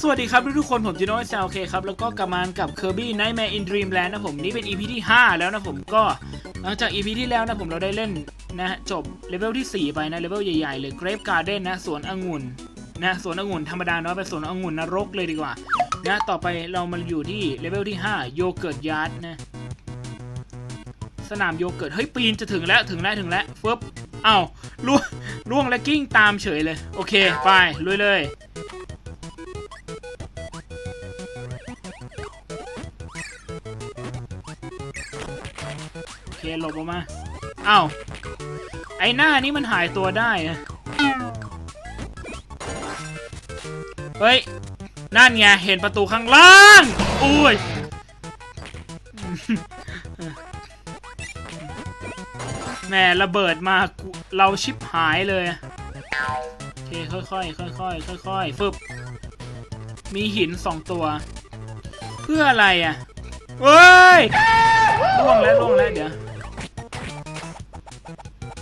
สวัสดีครับทุกๆคนผมจิโน่ซาโอเคครับ แล้วก็กลับมากับ Kirby Nightmare in Dreamland นะผมนี่เป็น EP ที่ 5 แล้วนะผมก็หลังจาก EP ที่แล้วนะผมเราได้เล่นนะจบเลเวลที่ 4 ไปนะเลเวลใหญ่ๆเลย Grape Garden นะสวนองุ่นนะสวนองุ่นธรรมดาเนาะเป็นสวนองุ่นนรกเลยดีกว่านะต่อไปเรามาอยู่ที่เลเวลที่ 5 โยเกิร์ตยาร์ดนะสนามโยเกิร์ตเฮ้ยปีนจะถึงแล้วถึงแล้วถึงแล้วฟึบอ้าวล่วง ล่วงและกิ้งตามเฉยเลย โอเค ไปลุยเลยโอเคหลบออกมาเอ้าไอหน้านี่มันหายตัวได้นะเฮ้ย นั่นไง เห็นประตูข้างล่างอุ้ยแหม่ระเบิดมากู เราชิบหายเลยโอเคค่อยๆค่อยๆค่อยๆฟึบมีหินสองตัว เพื่ออะไรอะเฮ้ยล่วงแล้วล่วงแล้วเดี๋ยว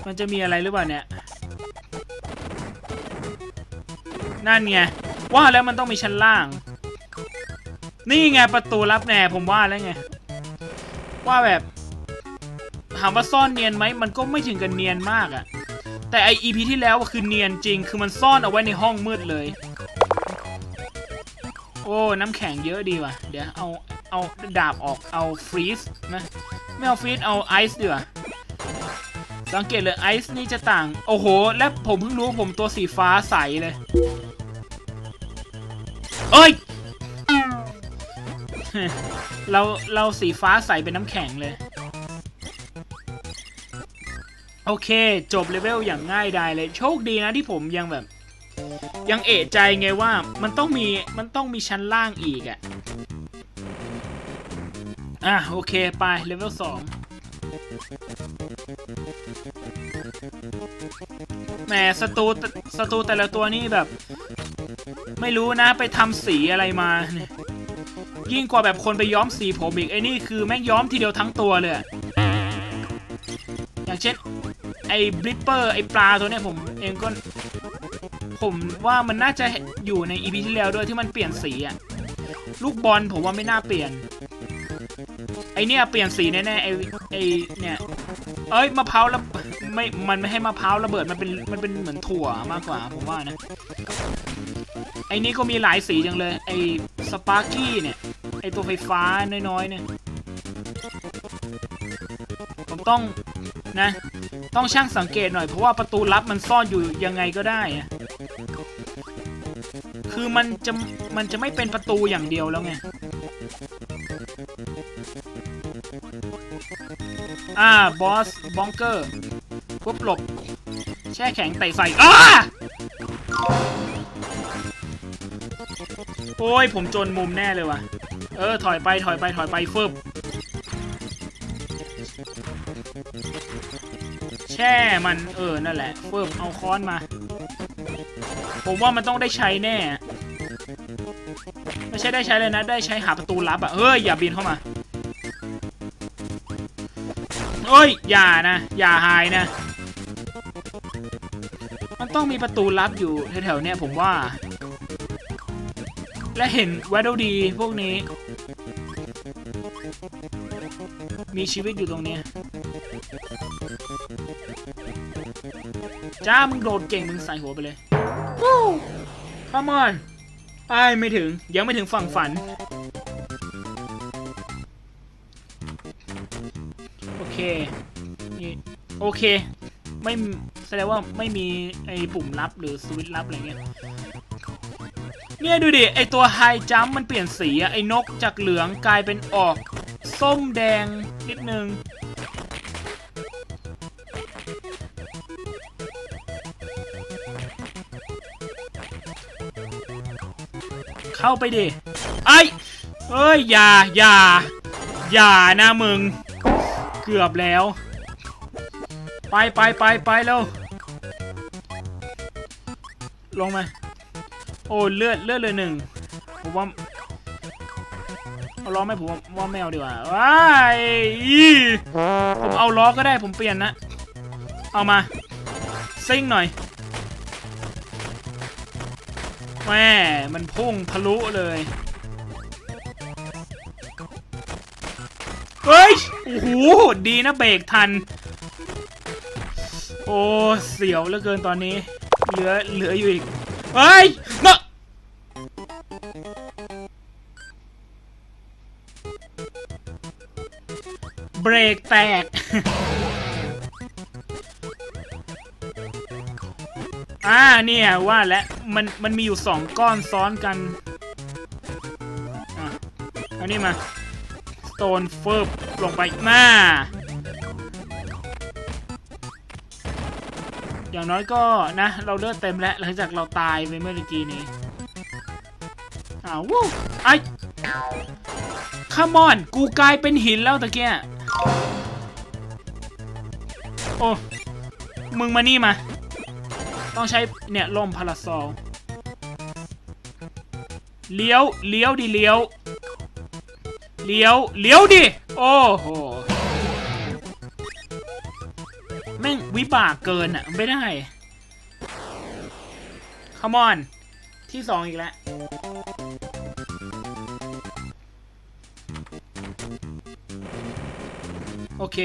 มันจะมีอะไรหรือเปล่าเนี่ยนั่นไงว่าแล้วมันต้องมีชั้นล่าง นี่ไงประตูลับแน่ผมว่าแล้วไง ว่าแบบถามว่าซ่อนเนียนไหมมันก็ไม่ถึงกับเนียนมากอะ แต่ไออีพีที่แล้วคือเนียนจริง คือมันซ่อนเอาไว้ในห้องมืดเลย โอ้ น้ำแข็งเยอะดีว่ะ เดี๋ยวเอา เอาดาบออก เอาฟรีซนะ ไม่เอาฟรีซเอาไอซ์ดีกว่าสังเกตเลยไอซ์นี่จะต่าง โอ้โห และผมเพิ่งรู้ผมตัวสีฟ้าใสเลย เอ้ย เรา เราสีฟ้าใสเป็นน้ำแข็งเลย โอเค จบเลเวลอย่างง่ายดายเลย โชคดีนะที่ผมยังแบบ ยังเอะใจไงว่ามันต้องมีมันต้องมีชั้นล่างอีกอะอะ โอเค ไปเลเวลสองแหมศัตรูศัตรูแต่ละตัวนี่แบบ ไม่รู้นะไปทำสีอะไรมาเนี่ยยิ่งกว่าแบบคนไปย้อมสีผมอีกไอ้นี่คือแม่งย้อมทีเดียวทั้งตัวเลย อย่างเช่น ไอ้บลิปเปอร์ไอ้ปลาตัวเนี้ยผมเองก็ ผมว่ามันน่าจะอยู่ในอีพีที่แล้วด้วยที่มันเปลี่ยนสีอะลูกบอลผมว่าไม่น่าเปลี่ยน ไอเนี่ยเปลี่ยนสีแน่ๆไอไอเนี่ยเอ้ยมะพร้าวแล้วไม่มันไม่ให้มะพร้าวระเบิดมันเป็นมันเป็นเหมือนถั่วมากกว่าผมว่านะไอนี้ก็มีหลายสีจังเลย ไอสปาร์กี้เนี่ยไอตัวไฟฟ้าน้อยๆเนี่ยผมต้องนะ ต้องช่างสังเกตหน่อย เพราะว่าประตูลับมันซ่อนอยู่ยังไงก็ได้ คือมันจะมันจะไม่เป็นประตูอย่างเดียวแล้วไง อ่า บอสบองเกอร์ปุ๊บหลบ แช่แข็งไต่ใส่อ้าโอ้ย ผมจนมุมแน่เลยว่ะ เออ ถอยไป ถอยไป ถอยไปฟึบ แช่มันเออนั่นแหละฟึบเอาค้อนมา ผมว่ามันต้องได้ใช้แน่ ไม่ใช่ได้ใช้เลยนะ ได้ใช้หาประตูลับอะเฮ้ยอย่าบินเข้ามาเอ้ยอย่านะ อย่าหายนะ มันต้องมีประตูลับอยู่แถวๆเนี้ยผมว่า และเห็นแวดดีพวกนี้ มีชีวิตอยู่ตรงเนี้ย จ้ามึงโดดเก่งมึงใส่หัวไปเลยวู้ come on ไอ้ไม่ถึงยังไม่ถึงฝั่งฝัน โอเคนี่โอเค ไม่แสดงว่าไม่มีไอ้ปุ่มลับหรือสวิตช์ลับอะไรเงี้ยเนี่ยดูดิ ไอตัวไฮจัมมันเปลี่ยนสีอะไอ้นกจากเหลืองกลายเป็นออก ส้มแดงนิดนึง เข้าไปดิไอ้เอ้ยอย่าอย่าอย่านะมึง เกือบแล้ว ไปไปไปไปแล้วลงมา โอ้เลือดเลือดเลยหนึ่งผมว่าเอาล้อไหมผมว่าไม่เอาดีกว่าว้ายอีผมเอาล้อก็ได้ผมเปลี่ยนนะ เอามาซิ่งหน่อย แม่มันพุ่งทะลุเลย เฮ้ย โอ้โห ดีนะเบรกทัน โอ้ เสียวเหลือเกินตอนนี้ เหลือ เหลืออยู่อีก เฮ้ยมาเบรกแตก อ่า เนี่ย ว่าแล้ว มันมันมีอยู่สองก้อนซ้อนกันอะนี่มาสโตนเฟิบลงไปมาอย่างน้อยก็นะ เราเลือดเต็มแล้ว หลังจากเราตายไปเมื่อกี้นี้อ้าววู้ไอ้ขมอน กูกลายเป็นหินแล้วตะเกียโอ้ มึงมานี่มา ต้องใช้เนี่ยล่มพาราซอลเลี้ยวเลี้ยวดิเลี้ยวเลี้ยวเลี้ยวดิโอ้โหแม่งวิบากเกินอะไม่ได้ c มอนที่สองอีกแล้วโอเค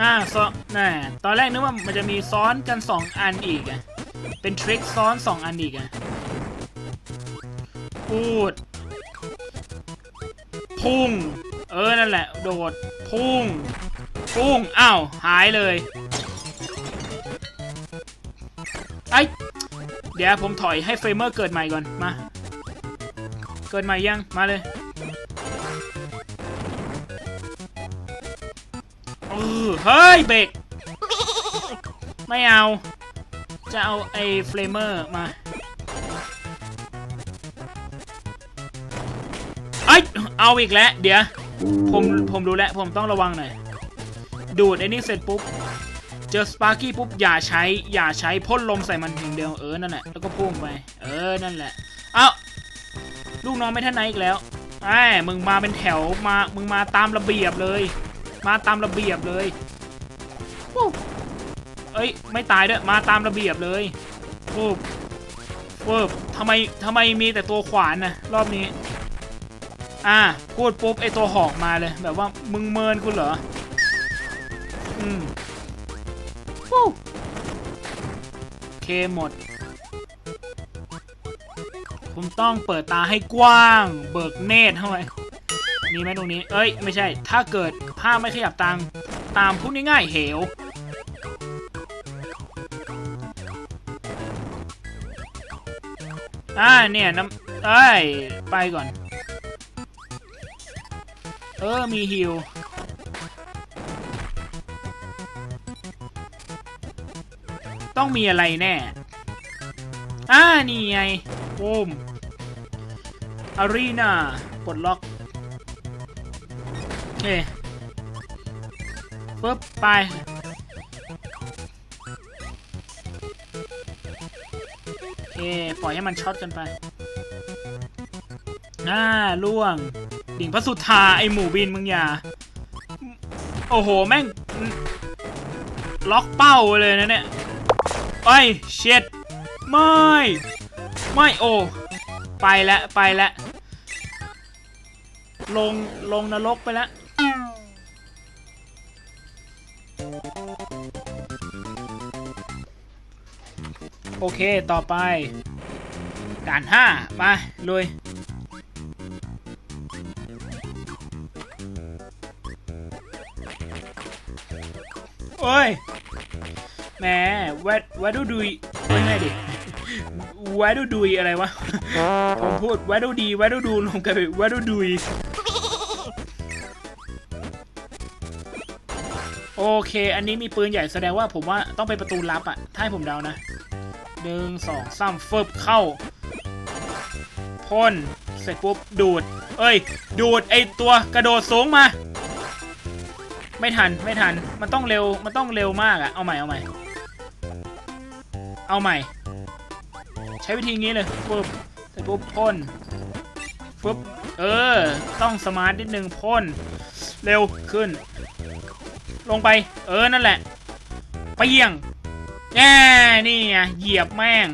อ่าซ้อนน่ะตอนแรกนึกว่ามันจะมีซ้อนกันสองอันอีกอะเป็นทริคซ้อนสองอันอีกอะพูด พุ่ง เออ นั่นแหละ โดด พุ่ง พุ่ง อ้าว หายเลยไอเดี๋ยวผมถอยให้เฟรมเมอร์เกิดใหม่ก่อน มา เกิดใหม่ยัง มาเลย เฮ้ยเบรกไม่เอา จะเอาไอ้เฟลเมอร์มาไอยเอาอีกแล้ว เดี๋ยว ผมผมรู้แล้ว ผมต้องระวังหน่อย ดูดไอ้นี่เสร็จปุ๊บ เจอสปาร์กี้ปุ๊บ อย่าใช้ อย่าใช้พ่นลมใส่มันอย่างเดียวเออ นั่นแหละ แล้วก็พุ่งไป เออ นั่นแหละ เอาลูกน้องไม่ท่านไหนอีกแล้วไอ้มึงมาเป็นแถวมา มึงมาตามระเบียบเลย มาตามระเบียบเลย เอ้ย ไม่ตายด้วย มาตามระเบียบเลยวูบวูบทำไมทำไมมีแต่ตัวขวานนะรอบนี้ อ่า พูดปุ๊บไอตัวหอกมาเลย แบบว่ามึงเมินกูเหรอ อืมวู้โอเคหมด คุณต้องเปิดตาให้กว้าง เบิกเนตรเข้าไปมีไหมตรงนี้ เอ้ย ไม่ใช่ ถ้าเกิดภาพไม่ขยับตาม ตามพูดง่ายๆเหว อ่าเนี่ยน้ำเอ้ยไปก่อน เออ มีฮิวต้องมีอะไรแน่ อ่า นี่ไงโอมอารีนาปลดล็อกโอเคปึ๊บไป ปล่อยให้มันช็อตกันไปอ่าล่วง ดิ่งพระสุธาไอหมูบินมึงอย่า โอ้โห แม่ง ล็อกเป้าเลยนะเนี่ยไอ้เช็ดไม่ ไม่โอ้ ไปแล้วไปแล้วลง ลงนรกไปแล้ว โอเค ต่อไป ด่านห้ามาลุยโอ้ยแหมแวดแวดดูดุยไม่ใช่ดิแวดดูดุยอะไรวะ ผมพูดแวดดูดีแวดดูดูลงกันไปแวดดูดุยโอเค อันนี้มีปืนใหญ่แสดงว่าผมว่าต้องเป็นประตูลับอะถ้าให้ผมเดานะ หนึ่งสองสามฟึบเข้าพ่นเสร็จปุ๊บดูด เอ้ย ดูดไอตัวกระโดดสูงมา ไม่ทันไม่ทันมันต้องเร็วมันต้องเร็วมากอะเอาใหม่เอาใหม่ เอาใหม่ ใช้วิธีงี้เลยฟึบเสร็จปุ๊บพ่นฟึบเออ ต้องสมาร์ทนิดนึงพ่นเร็วขึ้น ลงไป เออ นั่นแหละ ไปเปี้ยงแง่ นี่ไงเหยียบแม่ง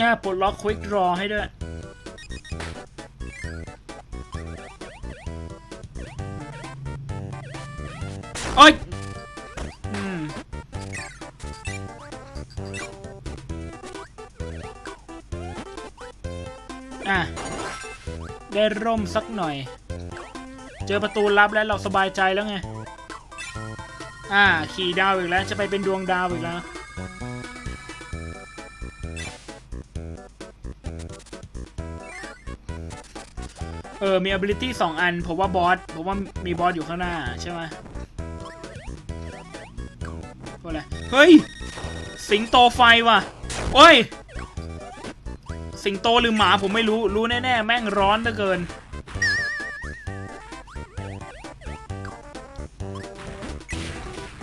น่าปลดล็อกควิกรอให้ด้วย โอ๊ยอะ ได้ร่มสักหน่อย เจอประตูลับแล้วเราสบายใจแล้วไง อ่า ขี่ดาวอีกแล้ว จะไปเป็นดวงดาวอีกแล้ว เออ มี ability สองอัน ผมว่าบอส ผมว่ามีบอสอยู่ข้างหน้าใช่ไหมอะไรเฮ้ย สิงโตไฟว่ะ โอ้ย สิงโตหรือหมาผมไม่รู้ รู้แน่ ๆ แม่งร้อนเหลือเกิน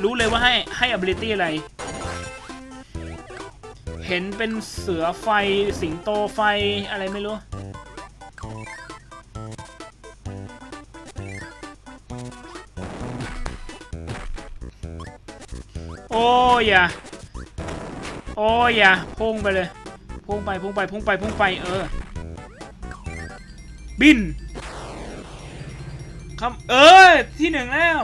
รู้เลยว่าให้ให้ ability อะไร เห็นเป็นเสือไฟสิงโตไฟอะไรไม่รู้ โอ้ย่าโอ้ย่าพุ่งไปเลย พุ่งไปพุ่งไปพุ่งไปพุ่งไปเออ บินคำเออที่หนึ่งแล้ว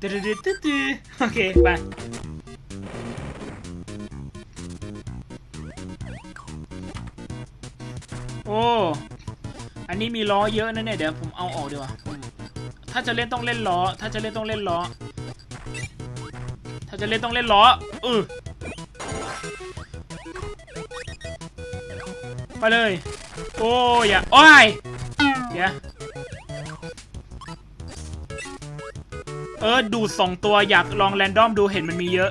ตึ๊ดตึ๊ดตึ๊ดโอเค ไป โอ้ อันนี้มีล้อเยอะนะเนี่ย เดี๋ยวผมเอาออกดีกว่า ถ้าจะเล่นต้องเล่นล้อ ถ้าจะเล่นต้องเล่นล้อ ถ้าจะเล่นต้องเล่นล้อเออไปเลย โอ้ยอย่าโอ้ยเดี๋ยว เออดูสองตัวอยากลองแรนดอมดูเห็นมันมีเยอะ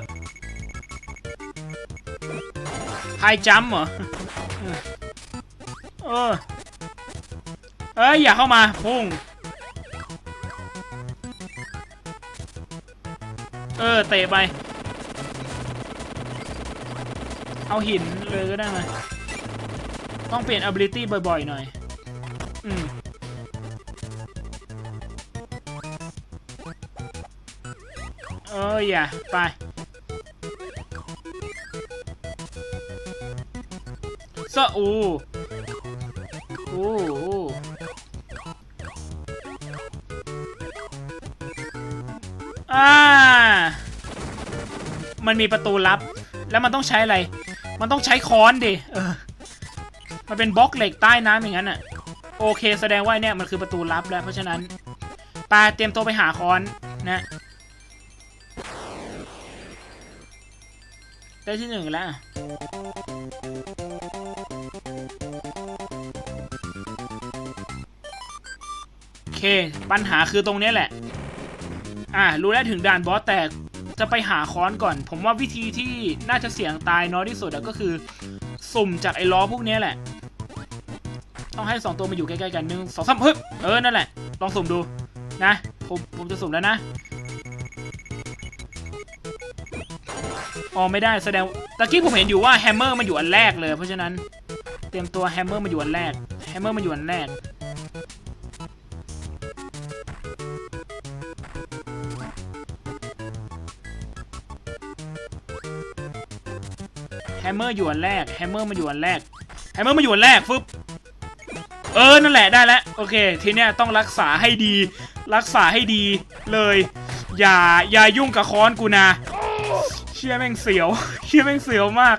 ไฮจัมเหรอเออเอ้ยอย่าเข้ามาพุ่งเออเตะไป เอาหินเลยก็ได้ไหมต้องเปลี่ยน ability บ่อยๆหน่อย อืม อออย่าไปสะอูโอ้อ่า มันมีประตูลับ แล้วมันต้องใช้อะไร มันต้องใช้ค้อนดิเออ มันเป็นบล็อกเหล็กใต้น้ำอย่างนั้นอะโอเค แสดงว่าเนี่ยมันคือประตูลับแล้ว เพราะฉะนั้นปาเตรียมตัวไปหาค้อนนะ ได้ที่หนึ่งแล้วโอเค ปัญหาคือตรงนี้แหละ อ่า รู้แล้วถึงด่านบอสแต่จะไปหาค้อนก่อน ผมว่าวิธีที่น่าจะเสี่ยงตายน้อยที่สุดก็คือ สุ่มจากไอ้ล้อพวกนี้แหละ ต้องให้สองตัวมาอยู่ใกล้ๆกันหนึ่งสองสามฮึบเออ นั่นแหละ ลองสุ่มดูนะ ผมผมจะสุ่มแล้วนะ อ๋อไม่ได้แสดงตะกี้ผมเห็นอยู่ว่าแฮมเมอร์มันอยู่อันแรกเลยเพราะฉะนั้นเตรียมตัวแฮมเมอร์มาอยู่อันแรกแฮมเมอร์มาอยู่อันแรกแฮมเมอร์อยู่อันแรกแฮมเมอร์มาอยู่อันแรกแฮมเมอร์มาอยู่อันแรกฟึบเออนั่นแหละได้แล้วโอเค ทีเนี้ยต้องรักษาให้ดี รักษาให้ดีเลย อย่าอย่ายุ่งกับค้อนกูนะ ชี่ยแม่งเสียวเชี่ยแม่งเสียวมาก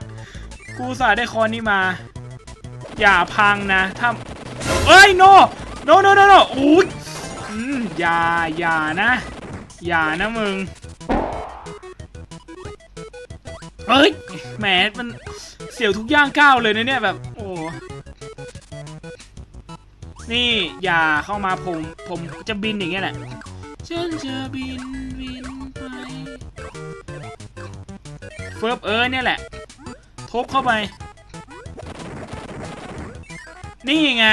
กูสาได้คอนนี้มา อย่าพังนะถ้าเอ้ยโนโนโนโนโนอุ้ยอืมอย่าอย่านะ อย่านะมึงเฮ้ยแหมมันเสียวทุกย่างก้าวเลยนะเนี่ยแบบ โอ้นี่อย่าเข้ามาผม ผมจะบินอย่างเงี้ยแหละฉันจะบินบิน เฟิร์บเออเนี่ยแหละทบเข้าไป นี่ไง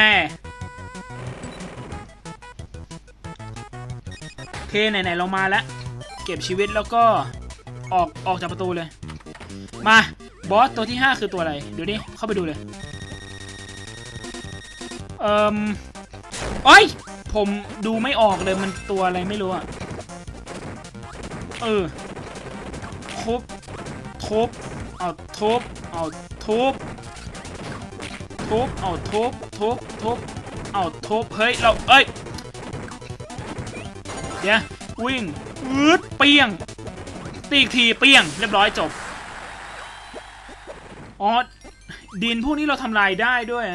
โอเค ไหน ๆ เรามาแล้ว เก็บชีวิตแล้วก็ออกออกจากประตูเลย มา บอสตัวที่ 5 คือตัวอะไรเดี๋ยวนี้เข้าไปดูเลย เอ่มโอ้ย ผมดูไม่ออกเลยมันตัวอะไรไม่รู้อะเออทุบ ทุบ เอาทุบ เอาทุบ ทุบ เอาทุบ ทุบ ทุบ เอาทุบ เฮ้ย เรา เอ้ย เดี๋ยววิ่งอืดเปียง ตีอีกทีเปียง เรียบร้อยจบ อ๋อ ดินพวกนี้เราทำลายได้ด้วย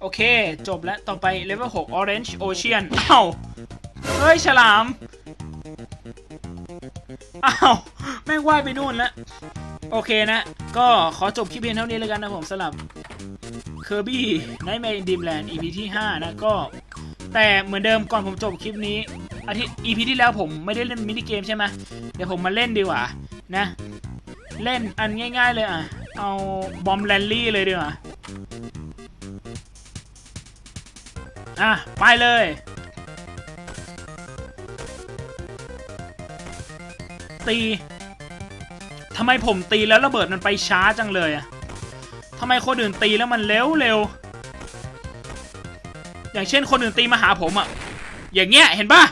โอเค จบแล้วต่อไป level 6 orange ocean อ้าวเฮ้ย ฉลาม อ้าว แม่งว่ายไปนู่นแล้วโอเคนะ ก็ขอจบคลิปเพียงเท่านี้แล้วกันนะผมสำหรับ Kirby Nightmare in Dreamland EP ที่ 5 นะ ก็ แต่เหมือนเดิมก่อนผมจบคลิปนี้อาทิตย์ EP ที่แล้วผมไม่ได้เล่นมินิเกมใช่ไหมเดี๋ยวผมมาเล่นดีกว่านะ เล่นอันง่าย ๆเลยอะ เอาบอมแลนลี่เลยดีกว่า อะ ไปเลย ตีทำไมผมตีแล้วระเบิดมันไปช้าจังเลยอะทำไมคนอื่นตีแล้วมันเร็วเร็ว อย่างเช่นคนอื่นตีมาหาผมอะอย่างเงี้ย เห็นปะ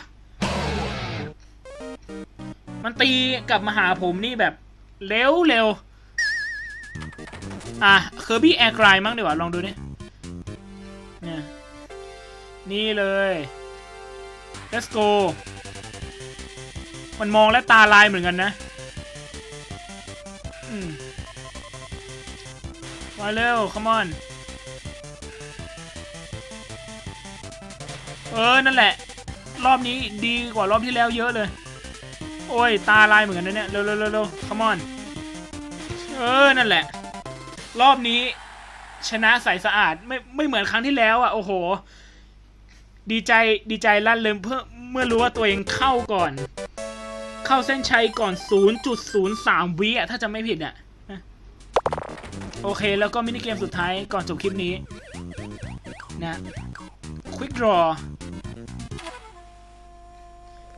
มันตีกลับมาหาผมนี่แบบเร็วเร็วอะเคอร์บี้แอร์กรายมั้งดีกว่า ลองดูนี่เนี่ย นี่เลย let's go มันมองและตาลายเหมือนกันนะมาเร็ว come on เออ นั่นแหละ รอบนี้ดีกว่ารอบที่แล้วเยอะเลย โอ้ย ตาลายเหมือนกันนะเนี่ย เร็วเร็วเร็วเร็ว come on เออ นั่นแหละ รอบนี้ชนะใสสะอาดไม่ไม่เหมือนครั้งที่แล้วอะ โอ้โห ดีใจดีใจลั่นเลยเพื่อเมื่อรู้ว่าตัวเองเข้าก่อน เข้าเส้นชัยก่อน 0.03 วิอะ ถ้าจะไม่ผิดอะนะโอเค แล้วก็มินิเกมสุดท้ายก่อนจบคลิปนี้ นะ Quick Draw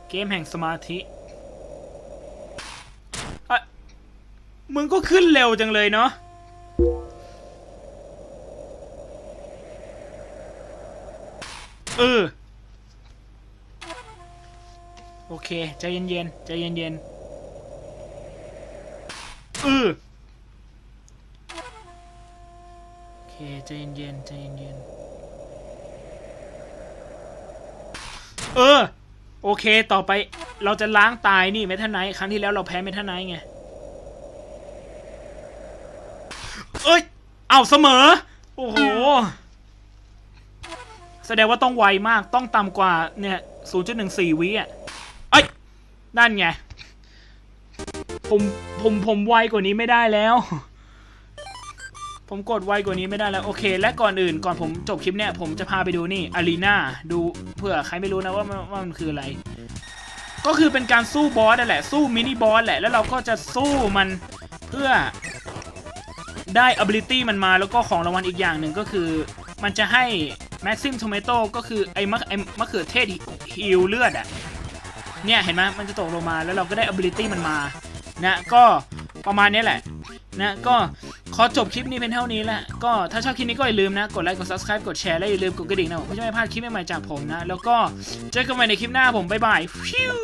เกมแห่งสมาธิอะมึงก็ขึ้นเร็วจังเลยเนาะ เออ โอเคใจเย็นๆใจเย็นๆเออโอเคใจเย็นๆใจเย็นๆเออ โอเคต่อไปเราจะล้างตายนี่เมทันไนท์ครั้งที่แล้วเราแพ้เมทันไนท์ไงเอ้ย เอาเสมอ โอ้โหแส ดงว่าต้องไวมากต้องต่ำกว่าเนี่ย 0.14 วิอะเอ้ยนั่นไง ผมผมผมไวกว่านี้ไม่ได้แล้ว ผมกดไวกว่านี้ไม่ได้แล้วโอเค และก่อนอื่นก่อนผมจบคลิปเนี่ย ผมจะพาไปดูนี่อารีนาดูเผื่อใครไม่รู้นะว่ามันว่ามันคืออะไร ก็คือเป็นการสู้บอสนั่นแหละสู้มินิบอสแหละแล้วเราก็จะสู้มันเพื่อได้ ability มันมาแล้วก็ของรางวัลอีกอย่างหนึ่งก็คือ มันจะให้ Maxim Tomato ก็คือไอ้มะไอ้มะเขือเทศฮิลเลือดอะเนี่ยเห็นไหมมันจะตกลงมาแล้วเราก็ได้ ability มันมานะก็ประมาณนี้แหละนะก็ขอจบคลิปนี้เป็นเท่านี้แหละก็ถ้าชอบคลิปนี้ก็อย่าลืมนะ กดไลค์กด subscribe กดแชร์และอย่าลืมกดกระดิ่งนะผมเพื่อจะไม่พลาดคลิปใหม่ๆจากผมนะ แล้วก็เจอกันใหม่ในคลิปหน้าผมบ๊ายบายฟิว